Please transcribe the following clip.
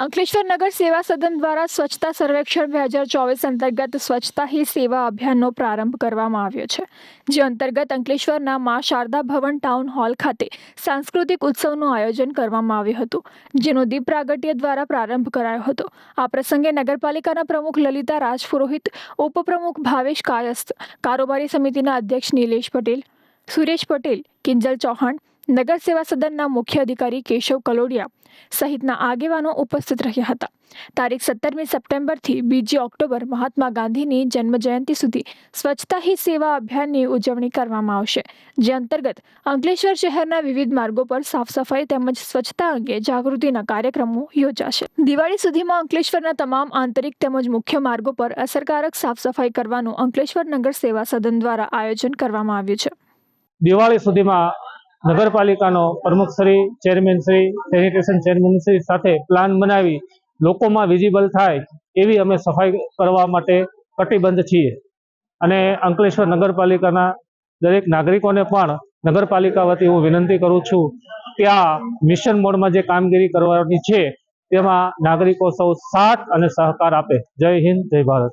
અંકલેશ્વર નગર સેવા સદન દ્વારા સ્વચ્છતા સર્વેક્ષણ બે હજાર ચોવીસ અંતર્ગત સ્વચ્છતા હી સેવા અભિયાનનો પ્રારંભ કરવામાં આવ્યો છે, જે અંતર્ગત અંકલેશ્વરના મા શારદા ભવન ટાઉન હોલ ખાતે સાંસ્કૃતિક ઉત્સવનું આયોજન કરવામાં આવ્યું હતું, જેનો દીપ પ્રાગટ્ય દ્વારા પ્રારંભ કરાયો હતો. આ પ્રસંગે નગરપાલિકાના પ્રમુખ લલિતા રાજપુરોહિત, ઉપપ્રમુખ ભાવેશ કાયસ્થ, કારોબારી સમિતિના અધ્યક્ષ નિલેશ પટેલ, સુરેશ પટેલ કિંજલ ચૌહાણ, નગર સેવા સદનના મુખ્ય અધિકારી કેશવ કલોડિયા સહિતના આગેવાનો ઉપસ્થિત રહ્યા હતા. તારીખ સત્તરમી સપ્ટેમ્બરથી બીજી ઓક્ટોબર મહાત્મા ગાંધીની જન્મજયંતિ સુધી સ્વચ્છતા હી સેવા અભિયાનની ઉજવણી કરવામાં આવશે, જે અંતર્ગત અંકલેશ્વર શહેરના વિવિધ માર્ગો પર સાફ સફાઈ તેમજ સ્વચ્છતા અંગે જાગૃતિના કાર્યક્રમો યોજાશે. દિવાળી સુધીમાં અંકલેશ્વરના તમામ આંતરિક તેમજ મુખ્ય માર્ગો પર અસરકારક સાફ સફાઈ કરવાનું અંકલેશ્વર નગર સેવા સદન દ્વારા આયોજન કરવામાં આવ્યું છે. દિવાળી સુધીમાં નગરપાલિકાનો પ્રમુખશ્રી ચેરમેનશ્રી સેનિટેશન ચેરમેનશ્રી સાથે પ્લાન બનાવી લોકોમાં વિઝિબલ થાય એવી અમે સફાઈ કરવા માટે કટિબદ્ધ છીએ. અને અંકલેશ્વર નગરપાલિકાના દરેક નાગરિકોને પણ નગરપાલિકા વતી હું વિનંતી કરું છું આ મિશન મોડમાં જે કામગીરી કરવાની છે તેમાં નાગરિકો સૌ સાથ અને સહકાર આપે. જય હિન્દ, જય ભારત.